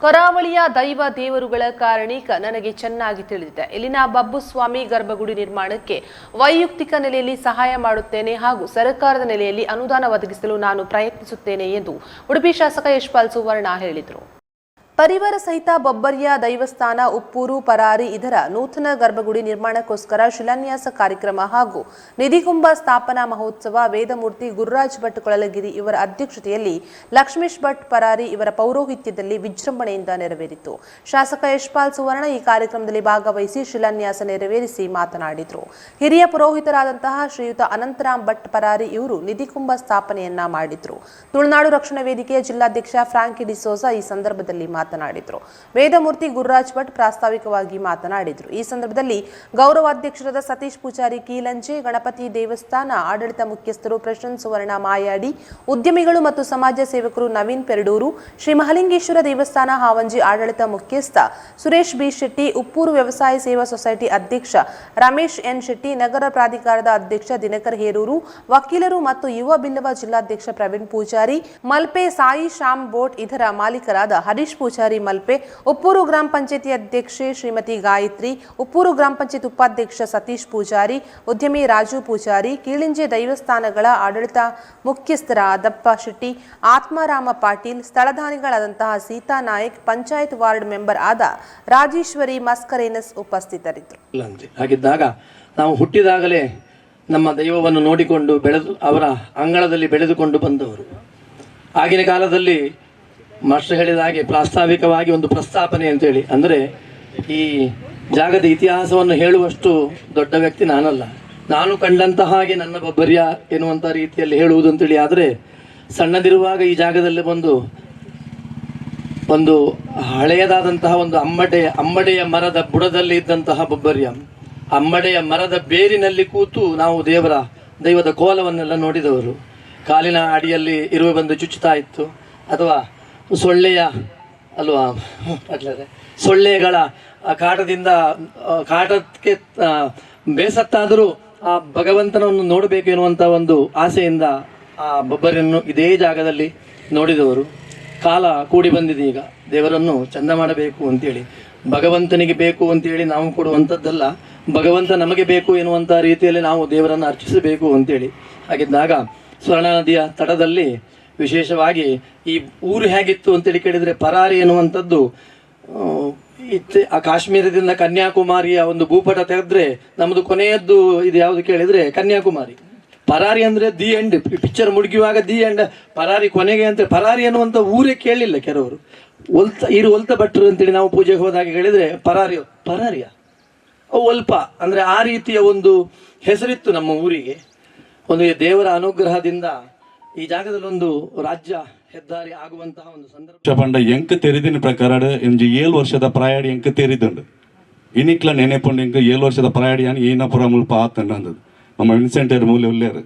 ಕರಾವಳಿಯ ದೈವ ದೇವರುಗಳ ಕಾರಣಿಕ ನನಗೆ ಚೆನ್ನಾಗಿ ತಿಳಿದಿದೆ. ಇಲ್ಲಿನ ಬಬ್ಬುಸ್ವಾಮಿ ಗರ್ಭಗುಡಿ ನಿರ್ಮಾಣಕ್ಕೆ ವೈಯಕ್ತಿಕ ನೆಲೆಯಲ್ಲಿ ಸಹಾಯ ಮಾಡುತ್ತೇನೆ ಹಾಗೂ ಸರ್ಕಾರದ ನೆಲೆಯಲ್ಲಿ ಅನುದಾನ ಒದಗಿಸಲು ನಾನು ಪ್ರಯತ್ನಿಸುತ್ತೇನೆ ಎಂದು ಉಡುಪಿ ಶಾಸಕ ಯಶ್ಪಾಲ್ ಸುವರ್ಣ ಹೇಳಿದರು. ಪರಿವಾರ ಸಹಿತ ಬೊಬ್ಬರಿಯ ದೈವಸ್ಥಾನ, ಉಪ್ಪೂರು, ಪರಾರಿ ಇದರ ನೂತನ ಗರ್ಭಗುಡಿ ನಿರ್ಮಾಣಕ್ಕೋಸ್ಕರ ಶಿಲಾನ್ಯಾಸ ಕಾರ್ಯಕ್ರಮ ಹಾಗೂ ನಿಧಿಕುಂಭ ಸ್ಥಾಪನಾ ಮಹೋತ್ಸವ, ವೇದಮೂರ್ತಿ ಗುರುರಾಜ್ ಭಟ್ ಕೊಳಲಗಿರಿ ಇವರ ಅಧ್ಯಕ್ಷತೆಯಲ್ಲಿ ಲಕ್ಷ್ಮೀಶ್ ಭಟ್ ಪರಾರಿ ಇವರ ಪೌರೋಹಿತ್ಯದಲ್ಲಿ ವಿಜೃಂಭಣೆಯಿಂದ ನೆರವೇರಿತು. ಶಾಸಕ ಯಶ್ಪಾಲ್ ಸುವರ್ಣ ಈ ಕಾರ್ಯಕ್ರಮದಲ್ಲಿ ಭಾಗವಹಿಸಿ ಶಿಲಾನ್ಯಾಸ ನೆರವೇರಿಸಿ ಮಾತನಾಡಿದರು. ಹಿರಿಯ ಪುರೋಹಿತರಾದಂತಹ ಶ್ರೀಯುತ ಅನಂತರಾಮ್ ಭಟ್ ಪರಾರಿ ಇವರು ನಿಧಿಕುಂಭ ಸ್ಥಾಪನೆಯನ್ನ ಮಾಡಿದ್ರು. ತುಳುನಾಡು ರಕ್ಷಣಾ ವೇದಿಕೆಯ ಜಿಲ್ಲಾಧ್ಯಕ್ಷ ಫ್ರಾಂಕಿ ಡಿಸೋಸಾ ಈ ಸಂದರ್ಭದಲ್ಲಿ ಮಾತನಾಡಿದರು. ವೇದಮೂರ್ತಿ ಗುರುರಾಜ್ ಭಟ್ ಪ್ರಾಸ್ತಾವಿಕವಾಗಿ ಮಾತನಾಡಿದರು. ಈ ಸಂದರ್ಭದಲ್ಲಿ ಗೌರವಾಧ್ಯಕ್ಷರಾದ ಸತೀಶ್ ಪೂಜಾರಿ, ಕೀಲಂಜೆ, ಗಣಪತಿ ದೇವಸ್ಥಾನ, ಆಡಳಿತ ಮುಖ್ಯಸ್ಥರು ಪ್ರಶಾಂತ್ ಸುವರ್ಣ ಮಾಯಾಡಿ, ಉದ್ಯಮಿಗಳು ಮತ್ತು ಸಮಾಜ ಸೇವಕರು ನವೀನ್ ಪೆರಡೂರು, ಶ್ರೀ ಮಹಲಿಂಗೇಶ್ವರ ದೇವಸ್ಥಾನ, ಹಾವಂಜಿ ಆಡಳಿತ ಮುಖ್ಯಸ್ಥ ಸುರೇಶ್ ಬಿ ಶೆಟ್ಟಿ, ಉಪ್ಪೂರು ವ್ಯವಸಾಯ ಸೇವಾ ಸೊಸೈಟಿ ಅಧ್ಯಕ್ಷ ರಮೇಶ್ ಎನ್ ಶೆಟ್ಟಿ, ನಗರ ಪ್ರಾಧಿಕಾರದ ಅಧ್ಯಕ್ಷ ದಿನಕರ್ ಹೇರೂರು, ವಕೀಲರು ಮತ್ತು ಯುವ ಬಿಲ್ಲವ ಜಿಲ್ಲಾಧ್ಯಕ್ಷ ಪ್ರವೀಣ್ ಪೂಜಾರಿ, ಮಲ್ಪೆ ಸಾಯಿ ಶಾಮ್ ಬೋಟ್, ಇದರ ಮಾಲೀಕರಾದ ಹರೀಶ್ ಪೂಜಾರಿ ಮಲ್ಪೆ, ಉಪ್ಪೂರು ಗ್ರಾಮ ಪಂಚಾಯತಿ ಅಧ್ಯಕ್ಷೆ ಶ್ರೀಮತಿ ಗಾಯತ್ರಿ, ಉಪ್ಪೂರು ಗ್ರಾಮ ಪಂಚಾಯತ್ ಉಪಾಧ್ಯಕ್ಷ ಸತೀಶ್ ಪೂಜಾರಿ, ಉದ್ಯಮಿ ರಾಜು ಪೂಜಾರಿ, ಕೀಳಿಂಜೆ ದೈವಸ್ಥಾನಗಳ ಆಡಳಿತ ಮುಖ್ಯಸ್ಥರ ದಪ್ಪ ಶೆಟ್ಟಿ, ಆತ್ಮಾರಾಮ ಪಾಟೀಲ್ ಸ್ಥಳಧಾನಿಗಳಾದಂತಹ ಸೀತಾ ನಾಯಕ್, ಪಂಚಾಯತ್ ವಾರ್ಡ್ ಮೆಂಬರ್ ಆದ ರಾಜೇಶ್ವರಿ ಮಸ್ಕರೇನಸ್ ಉಪಸ್ಥಿತರಿದ್ದರು. ಹಾಗಿದ್ದಾಗ ನಾವು ಹುಟ್ಟಿದಾಗಲೇ ನಮ್ಮ ದೈವವನ್ನು ನೋಡಿಕೊಂಡು ಬೆಳೆದು ಅವರ ಅಂಗಳದಲ್ಲಿ ಬೆಳೆದುಕೊಂಡು ಬಂದವರು. ಆಗಿನ ಕಾಲದಲ್ಲಿ ಮಾಸ್ಟರ್ ಹೇಳಿದ ಹಾಗೆ ಪ್ರಾಸ್ತಾವಿಕವಾಗಿ ಒಂದು ಪ್ರಸ್ತಾಪನೆ ಅಂತೇಳಿ. ಅಂದರೆ ಈ ಜಾಗದ ಇತಿಹಾಸವನ್ನು ಹೇಳುವಷ್ಟು ದೊಡ್ಡ ವ್ಯಕ್ತಿ ನಾನಲ್ಲ. ನಾನು ಕಂಡಂತ ಹಾಗೆ ನನ್ನ ಬಬ್ಬರ್ಯ ಎನ್ನುವಂಥ ರೀತಿಯಲ್ಲಿ ಹೇಳುವುದು ಅಂತೇಳಿ ಆದರೆ ಸಣ್ಣದಿರುವಾಗ ಈ ಜಾಗದಲ್ಲಿ ಬಂದು ಒಂದು ಹಳೆಯದಾದಂತಹ ಒಂದು ಅಮ್ಮಡೆಯ ಅಮ್ಮಡೆಯ ಮರದ ಬುಡದಲ್ಲಿ ಇದ್ದಂತಹ ಬೊಬ್ಬರ್ಯ ಅಮ್ಮಡೆಯ ಮರದ ಬೇರಿನಲ್ಲಿ ಕೂತು ನಾವು ದೇವರ ದೈವದ ಕೋಲವನ್ನೆಲ್ಲ ನೋಡಿದವರು. ಕಾಲಿನ ಅಡಿಯಲ್ಲಿ ಇರುವೆ ಬಂದು ಚುಚ್ಚುತ್ತಾ ಇತ್ತು. ಅಥವಾ ಸೊಳ್ಳೆಯ, ಅಲ್ವಾ? ಸೊಳ್ಳೆಗಳ ಕಾಟದಿಂದ ಕಾಟಕ್ಕೆ ಬೇಸತ್ತಾದರೂ ಆ ಭಗವಂತನನ್ನು ನೋಡಬೇಕು ಎನ್ನುವಂಥ ಒಂದು ಆಸೆಯಿಂದ ಆ ಬೊಬ್ಬರನ್ನು ಇದೇ ಜಾಗದಲ್ಲಿ ನೋಡಿದವರು. ಕಾಲ ಕೂಡಿ ಬಂದಿದೆ ಈಗ ದೇವರನ್ನು ಚಂದ ಮಾಡಬೇಕು ಅಂತೇಳಿ. ಭಗವಂತನಿಗೆ ಬೇಕು ಅಂತೇಳಿ ನಾವು ಕೊಡುವಂಥದ್ದಲ್ಲ ಭಗವಂತ ನಮಗೆ ಬೇಕು ಎನ್ನುವಂಥ ರೀತಿಯಲ್ಲಿ ನಾವು ದೇವರನ್ನು ಅರ್ಚಿಸಬೇಕು ಅಂತೇಳಿ. ಹಾಗಿದ್ದಾಗ ಸ್ವರ್ಣ ನದಿಯ ತಟದಲ್ಲಿ ವಿಶೇಷವಾಗಿ ಈ ಊರು ಹೇಗಿತ್ತು ಅಂತೇಳಿ ಕೇಳಿದರೆ ಪರಾರಿ ಎನ್ನುವಂಥದ್ದು ಇತ್ತೆ, ಆ ಕಾಶ್ಮೀರದಿಂದ ಕನ್ಯಾಕುಮಾರಿಯ ಒಂದು ಭೂಪಟ ತೆಗೆದ್ರೆ ನಮ್ಮದು ಕೊನೆಯದ್ದು ಇದು ಯಾವುದು ಕೇಳಿದರೆ ಕನ್ಯಾಕುಮಾರಿ. ಪರಾರಿ ಅಂದರೆ ದಿ ಎಂಡ್, ಪಿಕ್ಚರ್ ಮುಡುಗುವಾಗ ದಿ ಎಂಡ್, ಪರಾರಿ ಕೊನೆಗೆ ಅಂತ ಪರಾರಿ ಅನ್ನುವಂಥ ಊರೇ ಕೇಳಲಿಲ್ಲ ಕೆಲವರು. ಒಲ್ತ, ಇರು ಒಲ್ತ ಭಟ್ರು ಅಂತೇಳಿ ನಾವು ಪೂಜೆಗೆ ಹೋದಾಗ ಹೇಳಿದರೆ ಪರಾರಿ, ಪರಾರಿಯ? ಒಲ್ಪ. ಅಂದರೆ ಆ ರೀತಿಯ ಒಂದು ಹೆಸರಿತ್ತು ನಮ್ಮ ಊರಿಗೆ. ಒಂದು ದೇವರ ಅನುಗ್ರಹದಿಂದ ಈ ಜಾಗದಲ್ಲಿ ರಾಜ್ಯ ಹೆದ್ದಾರಿ ಆಗುವಂತಹ ಒಂದು ಸಂದರ್ಭ. ಪಂಡ ಎಂಕ ತೆರೆದಿನ ಪ್ರಕಾರ ಇಂಜಿ ಏಳು ವರ್ಷದ ಪ್ರಯಾಣ ಎಂಕ ತೆರಿದಂಡು ಇನಿಕ್ಲ ನೆನೆಪುಂಡು ಎಂಕ ಏಳು ವರ್ಷದ ಪ್ರಯಾಣ ಏನಾಪುರ ಮುಲ್ಪ ಆತಂಡ ಅಂದದು ನಮ್ಮ ವಿನ್ಸೆಂಟರ್ ಮೂಲೆ ಉಲ್ಲೇರು.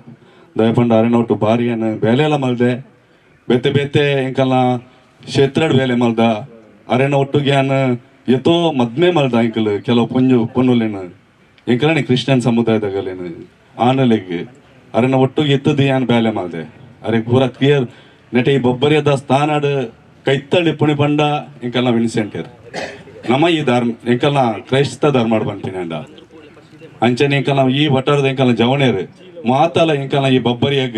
ದಯಪಂಡ ಅರಣ್ಯ ಒಟ್ಟು ಭಾರಿ ಏನು ಬೇಲೆಲ್ಲ ಮಲ್ದೆ. ಬೆತ್ತೆ ಬೆತ್ತೆ ಎಂಕಲ್ಲ ಶೇತ್ರಡ್ ಬೇಲೆ ಮಲ್ದ. ಅರೆನ ಒಟ್ಟು ಗ್ಯಾನ್ ಎತ್ತೋ ಮದ್ಮೆ ಮಲ್ದ ಎಂಕಲ್ ಕೆಲವು ಪುಂಜು ಪೊನ್ನುಲೇನು. ಎಂಕಲೇ ಕ್ರಿಶ್ಚಿಯನ್ ಸಮುದಾಯದಾಗಲೇನು. ಆನಲೆಗೆ ಅರೆನ ಒಟ್ಟು ಎತ್ತದು ಏನು ಬೇಲೆ ಮಲ್ದೆ. ಅರೆ ಪೂರ ಕ್ಲಿಯರ್ ನೆಟ ಈ ಬೊಬ್ಬರಿಯದ ಸ್ಥಾನಡ್ ಕೈತ್ತಳ್ಳಿ ಪುಣಿ ಪಂಡ ಇಂಕಲ್ನ ವಿನ್ಸೆಂಟರ್ ನಮ್ಮ ಈ ಧರ್ಮ ಇಂಕಲ್ನ ಕ್ರೈಸ್ತ ಧರ್ಮ ಬಂತೀನಿ ಅಂಡ ಅಂಚನೆ ಇಂಕಲ್ನ ಈ ವಟಾರದ ಇಂಕಲ್ನ ಜವಣೇರು ಮಾತಲ್ಲ ಇಂಕಲ್ಲ ಈ ಬೊಬ್ಬರಿಯಾಗ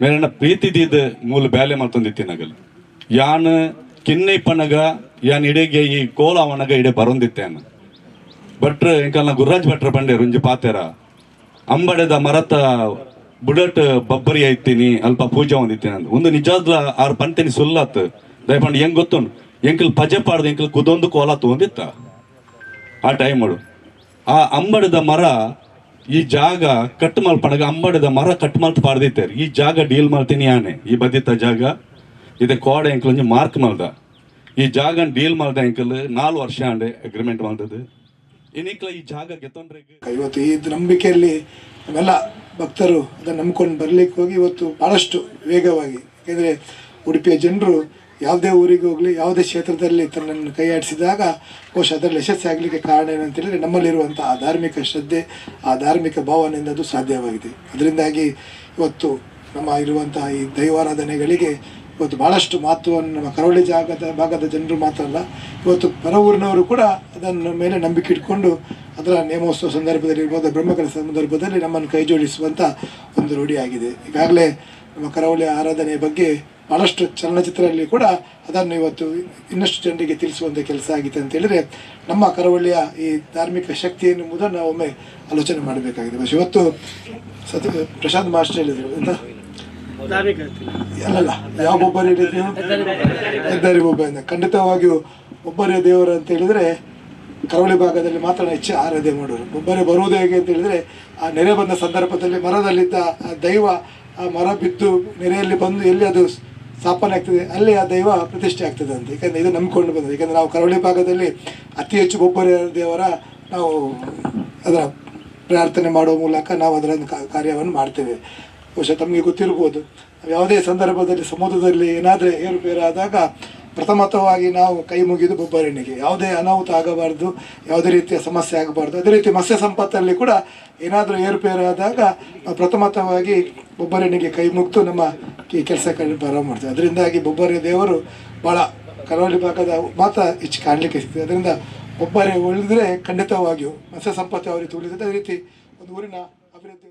ಮೇಲಿನ ಪ್ರೀತಿದಿದ್ದ ಮೂಲ ಬ್ಯಾಲೆ ಮಲ್ತೊಂದಿತ್ತಿನಗಲ್ ಯಾನ್ ಕಿನ್ನೈ ಪನಗ ಯಾನ್ ಇಡೆಗೆ ಈ ಕೋಲ ಅವನಗ ಇಡೆ ಬರೊಂದಿತ್ತೇನ ಭಟ್ರ ಇಂಕಲ್ನ ಗುರುರಾಜ್ ಭಟ್ರ ಬಂಡೆ ರುಂಜಿ ಪಾತೆರ. ಅಂಬಡೆದ ಮರತ ಬುಡಟ್ ಬಬ್ಬರಿ ಐತಿನಿ ಅಲ್ಪ ಪೂಜೆ ಹೊಂದಿತ್ತೇನೆ ಅಂತ ಒಂದು ನಿಜಾದ್ಲ ಆರ್ ಪಂತೇನಿ ಸುಲ್ಲಾತ್. ದಯಪಂಡ್ ಹೆಂಗ್ ಗೊತ್ತುಂಡು? ಎಂಕಲ್ ಪಜೆ ಪಾಡ್ದು, ಎಂಕಲ್ ಕುದೊಂದು ಕೋಲ ತೊಂದಿತ್ತ ಆ ಟೈಮ್ ಮಾಡು. ಆ ಅಂಬಡದ ಮರ, ಈ ಜಾಗ ಕಟ್ ಮಲ್ಪಣಗ ಅಂಬಡದ ಮರ ಕಟ್ ಮಲ್ತ್ ಪಾಡ್ದಿತ್ತೇರಿ. ಈ ಜಾಗ ಡೀಲ್ ಮಾಡ್ತೀನಿ ಆನೆ. ಈ ಬದಿತ್ತ ಜಾಗ, ಇದೆ ಕೋಡೆ ಎಂಕಲ್ ಒಂಜಿ ಮಾರ್ಕ್ ಮಲ್ದ. ಈ ಜಾಗ ಡೀಲ್ ಮಲ್ದ ಎಂಕಲ್ ನಾಲ್ ವರ್ಷ ಅಂಡೆ ಅಗ್ರಿಮೆಂಟ್ ಮಲ್ದದು. ಇನ್ನಿಕ್ಲ ಈ ಜಾಗ ತೊಂದರೆ ಇವತ್ತು ಈ ನಂಬಿಕೆಯಲ್ಲಿ ನಾವೆಲ್ಲ ಭಕ್ತರು ಅದನ್ನು ನಂಬ್ಕೊಂಡು ಬರ್ಲಿಕ್ಕೆ ಹೋಗಿ ಇವತ್ತು ಭಾಳಷ್ಟು ವೇಗವಾಗಿ. ಯಾಕೆಂದರೆ ಉಡುಪಿಯ ಜನರು ಯಾವುದೇ ಊರಿಗೆ ಹೋಗಲಿ, ಯಾವುದೇ ಕ್ಷೇತ್ರದಲ್ಲಿ ತನ್ನನ್ನು ಕೈಯಾಡಿಸಿದಾಗ ಬಹುಶಃ ಅದರಲ್ಲಿ ಯಶಸ್ಸಾಗಲಿಕ್ಕೆ ಕಾರಣ ಏನಂತ ಹೇಳಿದ್ರೆ ನಮ್ಮಲ್ಲಿರುವಂಥ ಆ ಧಾರ್ಮಿಕ ಶ್ರದ್ಧೆ, ಆ ಧಾರ್ಮಿಕ ಭಾವನೆಯಿಂದ ಅದು ಸಾಧ್ಯವಾಗಿದೆ. ಅದರಿಂದಾಗಿ ಇವತ್ತು ನಮ್ಮ ಇರುವಂತಹ ಈ ದೈವಾರಾಧನೆಗಳಿಗೆ ಇವತ್ತು ಭಾಳಷ್ಟು ಮಹತ್ವವನ್ನು ನಮ್ಮ ಕರಾವಳಿ ಜಾಗದ ಭಾಗದ ಜನರು ಮಾತ್ರ ಅಲ್ಲ, ಇವತ್ತು ಪರ ಊರಿನವರು ಕೂಡ ಅದನ್ನು ಮೇಲೆ ನಂಬಿಕೆ ಇಟ್ಕೊಂಡು ಅದರ ನೇಮೋತ್ಸವ ಸಂದರ್ಭದಲ್ಲಿ ಇರ್ಬೋದು, ಬ್ರಹ್ಮಕಲ ಸಂದರ್ಭದಲ್ಲಿ ನಮ್ಮನ್ನು ಕೈ ಜೋಡಿಸುವಂಥ ಒಂದು ರೂಢಿಯಾಗಿದೆ ಈಗಾಗಲೇ ನಮ್ಮ ಕರಾವಳಿ ಆರಾಧನೆಯ ಬಗ್ಗೆ ಭಾಳಷ್ಟು ಚಲನಚಿತ್ರದಲ್ಲಿ ಕೂಡ ಅದನ್ನು ಇವತ್ತು ಇನ್ನಷ್ಟು ಜನರಿಗೆ ತಿಳಿಸುವಂಥ ಕೆಲಸ ಆಗಿದೆ ಅಂತ ಹೇಳಿದರೆ, ನಮ್ಮ ಕರಾವಳಿಯ ಈ ಧಾರ್ಮಿಕ ಶಕ್ತಿ ಎನ್ನುವುದನ್ನು ನಾವು ಒಮ್ಮೆ ಆಲೋಚನೆ ಮಾಡಬೇಕಾಗಿದೆ. ಇವತ್ತು ಸತ್ ಪ್ರಶಾಂತ್ ಮಾಸ್ಟರ್ ಹೇಳಿದರು, ಎಂತ? ಅಲ್ಲಲ್ಲ, ಯಾವ ಹೇಳಿದ್ರು ಹೆದ್ದಾರಿ ಒಬ್ಬರಿಂದ ಖಂಡಿತವಾಗಿಯೂ ಒಬ್ಬರೇ ದೇವರು ಅಂತ ಹೇಳಿದ್ರೆ ಕರಾವಳಿ ಭಾಗದಲ್ಲಿ ಮಾತ್ರ ಹೆಚ್ಚು ಆರಾಧನೆ ಮಾಡೋರು ಒಬ್ಬರೇ ಬರುವುದು ಹೇಗೆ ಅಂತ ಹೇಳಿದ್ರೆ, ಆ ನೆರೆ ಬಂದ ಸಂದರ್ಭದಲ್ಲಿ ಮರದಲ್ಲಿದ್ದ ಆ ದೈವ ಆ ಮರ ಬಿದ್ದು ನೆರೆಯಲ್ಲಿ ಬಂದು ಎಲ್ಲಿ ಅದು ಸ್ಥಾಪನೆ ಆಗ್ತದೆ, ಅಲ್ಲಿ ಆ ದೈವ ಪ್ರತಿಷ್ಠೆ ಆಗ್ತದೆ ಅಂತ. ಯಾಕಂದ್ರೆ ಇದು ನಂಬಿಕೊಂಡು ಬಂದಿದೆ ಯಾಕಂದ್ರೆ ನಾವು ಕರಾವಳಿ ಭಾಗದಲ್ಲಿ ಅತಿ ಹೆಚ್ಚು ಒಬ್ಬರೇ ದೇವರ ನಾವು ಅದರ ಪ್ರಾರ್ಥನೆ ಮಾಡುವ ಮೂಲಕ ನಾವು ಅದರ ಕಾರ್ಯವನ್ನು ಮಾಡ್ತೇವೆ. ಬಹುಶಃ ತಮಗೆ ಗೊತ್ತಿರ್ಬೋದು. ಯಾವುದೇ ಸಂದರ್ಭದಲ್ಲಿ, ಸಮುದ್ರದಲ್ಲಿ ಏನಾದರೂ ಏರುಪೇರಾದಾಗ ಪ್ರಥಮತವಾಗಿ ನಾವು ಕೈ ಮುಗಿದು ಬೊಬ್ಬರಣ್ಣಿಗೆ ಯಾವುದೇ ಅನಾಹುತ ಆಗಬಾರ್ದು, ಯಾವುದೇ ರೀತಿಯ ಸಮಸ್ಯೆ ಆಗಬಾರ್ದು. ಅದೇ ರೀತಿ ಮತ್ಸ್ಯ ಸಂಪತ್ತಲ್ಲಿ ಕೂಡ ಏನಾದರೂ ಏರುಪೇರಾದಾಗ ನಾವು ಪ್ರಥಮತವಾಗಿ ಬೊಬ್ಬರಣ್ಣಿಗೆ ಕೈ ಮುಗಿದು ನಮ್ಮ ಈ ಕೆಲಸ ಪ್ರಾರಂಭ ಮಾಡ್ತೇವೆ. ಅದರಿಂದಾಗಿ ಬೊಬ್ಬರೆ ದೇವರು ಭಾಳ ಕರಾವಳಿ ಭಾಗದ ಮಾತ್ರ ಹೆಚ್ಚು ಕಾಣಲಿಕ್ಕೆ ಸಿಗ್ತದೆ. ಅದರಿಂದ ಒಬ್ಬರೇ ಉಳಿದ್ರೆ ಖಂಡಿತವಾಗಿಯೂ ಮತ್ಸ್ಯ ಸಂಪತ್ತು ಅವರಿಗೆ ಉಳಿದಿದೆ ಅದೇ ರೀತಿ ಒಂದು ಊರಿನ ಅಭಿವೃದ್ಧಿ